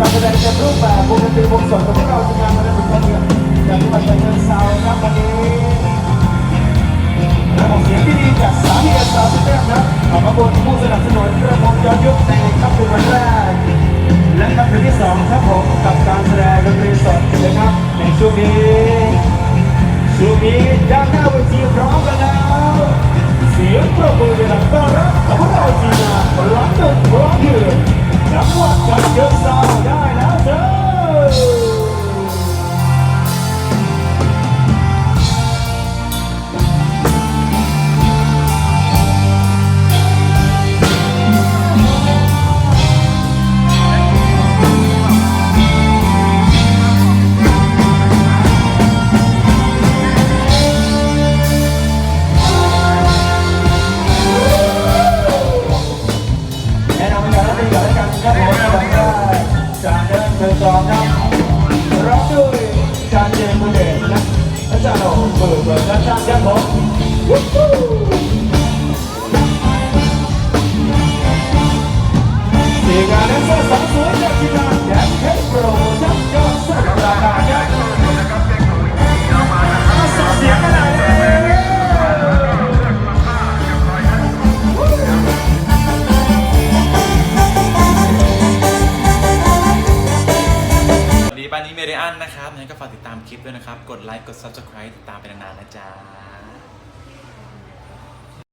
การแสดงเต็มรูปแบบวงดนตรีวงสดของพวกเราทีมงานมาในบทเพลงจากจังหวัดฉะเชิงเทราครับวันนี้ระบบเสียงที่ดีจากสามีสาวสุดแซ่บครับขอบคุณผู้สนับสนุนระบบย้อนยุคในค่ำคืนวันแรกและค่ำคืนที่สองครับผมกับการแสดงดนตรีสดนะครับในช่วงนี้ช่วงนี้ด้านหน้าเวที การเดินเดินตรองครับร้องด้วยจานเจมส์มือเด่นนะและจานโอ้เปิดเปิดด้านข้างครับผม นี้เมเดียนนะครับงั้นก็ฝากติดตามคลิปด้วยนะครับ กดไลค์ กด subscribe ติดตามไปนานๆนะจ๊ะ